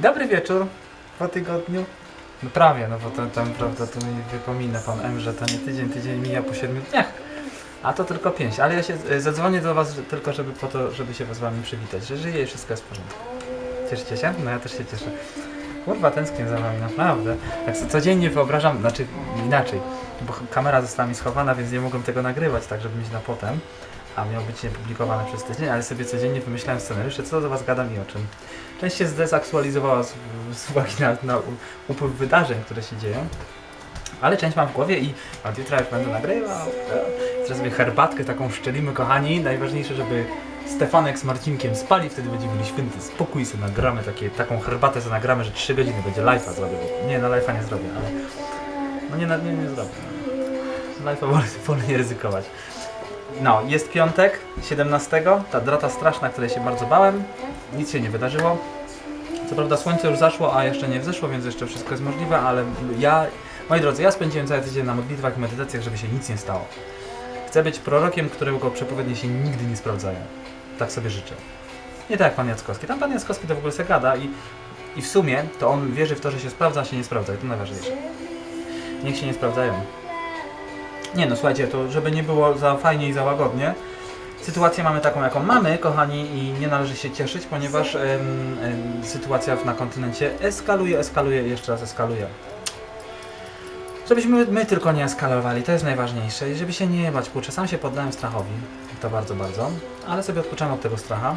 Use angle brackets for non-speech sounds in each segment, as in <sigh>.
Dobry wieczór po tygodniu. No prawie, no bo to, tam prawda, to mi wypomina pan M, że to nie tydzień, tydzień mija po siedmiu dniach. A to tylko pięć. Ale ja się e, zadzwonię do was że- tylko, żeby po to, żeby się z wami przywitać, że żyję i wszystko jest w porządku. Cieszycie się? No ja też się cieszę. Kurwa, tęsknię za wami, naprawdę. Tak sobie codziennie wyobrażam, znaczy inaczej, bo kamera została mi schowana, więc nie mogłem tego nagrywać tak, żeby mieć na potem, a miał być niepublikowane przez tydzień, ale sobie codziennie wymyślałem scenariusze, co do was gadam i o czym. Część się zdezaktualizowała z, z uwagi na, na upływ wydarzeń, które się dzieją, ale część mam w głowie i od jutra już będę nagrywał. Teraz sobie herbatkę taką szczelimy, kochani. Najważniejsze, żeby Stefanek z Marcinkiem spali, wtedy będziemy mieli święty spokój, sobie nagramy takie, taką herbatę, sobie nagramy, że 3 godziny będzie live'a zrobię. Nie, na live'a nie zrobię, ale no nie, na- nie, nie zrobię. Live'a wolę, wolę nie ryzykować. No, jest piątek, 17, ta drata straszna, której się bardzo bałem. Nic się nie wydarzyło. Co prawda słońce już zaszło, a jeszcze nie wzeszło, więc jeszcze wszystko jest możliwe, ale ja, moi drodzy, ja spędziłem cały tydzień na modlitwach i medytacjach, żeby się nic nie stało. Chcę być prorokiem, którego przepowiednie się nigdy nie sprawdzają. Tak sobie życzę. Nie tak jak pan Jackowski. Tam pan Jackowski to w ogóle se gada i, i w sumie to on wierzy w to, że się sprawdza, a się nie sprawdza i to najważniejsze. Niech się nie sprawdzają. Nie no, słuchajcie, to żeby nie było za fajnie i za łagodnie, Sytuację mamy taką, jaką mamy, kochani, i nie należy się cieszyć, ponieważ em, em, sytuacja na kontynencie eskaluje, eskaluje i jeszcze raz eskaluje. Żebyśmy my tylko nie eskalowali, to jest najważniejsze. I żeby się nie bać, kurczę, sam się poddałem strachowi, to bardzo, bardzo, ale sobie odpocząłem od tego stracha.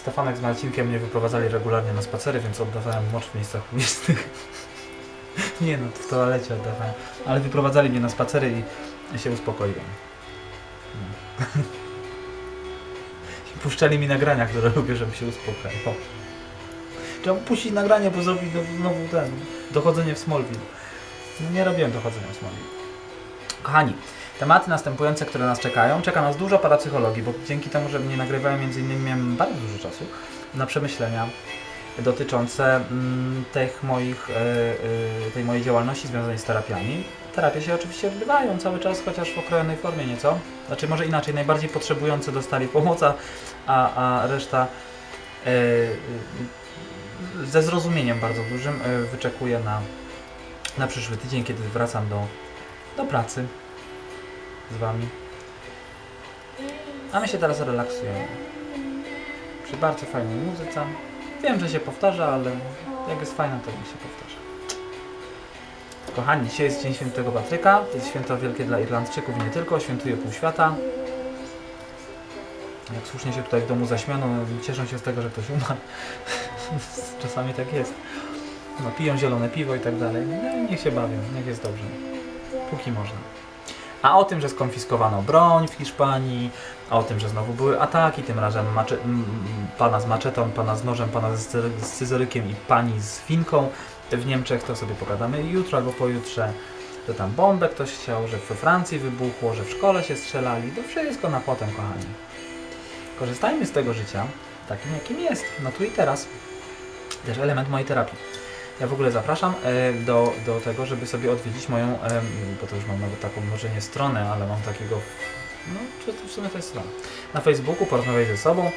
Stefanek z Marcinkiem mnie wyprowadzali regularnie na spacery, więc oddawałem mocz w miejscach publicznych. <laughs> <laughs> nie no, w toalecie oddawałem, ale wyprowadzali mnie na spacery i się uspokoiłem. <laughs> I puszczali mi nagrania, które lubię, żeby się uspokajał. Trzeba puścić nagranie, bo zrobić znowu- ten dochodzenie w Smallville. No nie robiłem dochodzenia w Smallville. Kochani, tematy następujące, które nas czekają. Czeka nas dużo parapsychologii, bo dzięki temu, że nie nagrywałem między innymi miałem bardzo dużo czasu na przemyślenia dotyczące mm, tych moich, e, e, tej mojej działalności związanej z terapiami. Terapie się oczywiście odbywają cały czas, chociaż w okrojonej formie nieco. Znaczy może inaczej, najbardziej potrzebujący dostali pomoc, a, a, reszta e, ze zrozumieniem bardzo dużym wyczekuje na, na przyszły tydzień, kiedy wracam do, do pracy z Wami. A my się teraz relaksujemy. Przy bardzo fajnej muzyce. Wiem, że się powtarza, ale jak jest fajna, to mi się powtarza. Kochani, dzisiaj jest Dzień Świętego Patryka. To jest święto wielkie dla Irlandczyków i nie tylko. Świętuje pół świata. Jak słusznie się tutaj w domu zaśmiano, cieszą się z tego, że ktoś umarł. <laughs> Czasami tak jest. No, piją zielone piwo i tak dalej. No, niech się bawią, niech jest dobrze. Póki można. A o tym, że skonfiskowano broń w Hiszpanii, o tym, że znowu były ataki, tym razem macze, pana z maczetą, pana z nożem, pana z, z scyzorykiem i pani z finką w Niemczech, to sobie pogadamy jutro albo pojutrze, że tam bombę ktoś chciał, że we Francji wybuchło, że w szkole się strzelali, to wszystko na potem, kochani. Korzystajmy z tego życia, takim jakim jest, no tu i teraz. Też element mojej terapii. Ja w ogóle zapraszam e, do, do tego, żeby sobie odwiedzić moją, em, bo to już mam nawet taką, może nie stronę, ale mam takiego, no czy w sumie to jest strona. Na Facebooku porozmawiaj ze sobą.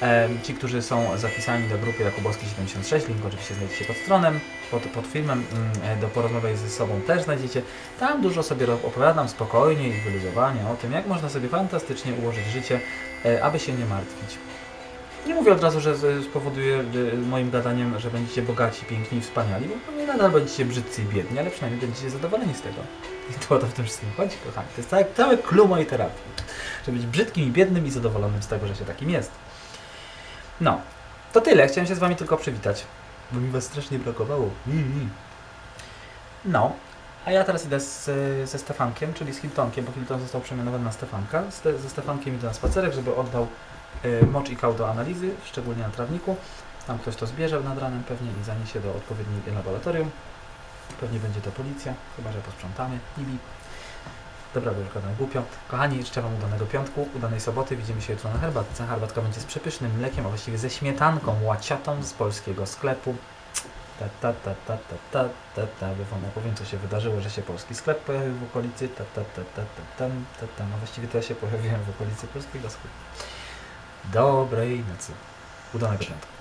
Em, Ci, którzy są zapisani do grupy Jakubowski 76, link oczywiście znajdziecie pod stronem, pod, pod filmem, mm, e, do porozmawiaj ze sobą też znajdziecie. Tam dużo sobie opowiadam spokojnie i wyluzowanie o tym, jak można sobie fantastycznie ułożyć życie, e, aby się nie martwić. Nie mówię od razu, że spowoduje y, moim gadaniem, że będziecie bogaci, piękni i wspaniali, bo pewnie nadal będziecie brzydcy i biedni, ale przynajmniej będziecie zadowoleni z tego. I to o to w tym wszystkim chodzi, kochani. To jest całe, całe clue mojej terapii. Żeby być brzydkim i biednym i zadowolonym z tego, że się takim jest. No, to tyle. Chciałem się z Wami tylko przywitać, bo mi Was strasznie brakowało. Mm. No, a ja teraz idę z, ze Stefankiem, czyli z Hiltonkiem, bo Hilton został przemianowany na Stefanka. Z te, ze Stefankiem idę na spacerek, żeby oddał mocz i kał do analizy, szczególnie na trawniku. Tam ktoś to zbierze nad ranem pewnie i zaniesie do odpowiedniej laboratorium. Pewnie będzie to policja, chyba że posprzątamy. Nibi. Dobra, bo już gadam głupio. Kochani, życzę Wam udanego piątku, udanej soboty. Widzimy się jutro na herbatce. Herbatka będzie z przepysznym mlekiem, a właściwie ze śmietanką łaciatą z polskiego sklepu. Ta, ta, ta, ta, ta, ta, ta, ta. Ja Wam opowiem, co się wydarzyło, że się polski sklep pojawił w okolicy. Ta, ta, ta, ta, ta, tam, ta, ta. No właściwie to ja się pojawiłem w okolicy polskiego sklepu. Dobrej nocy. Udanego piątku.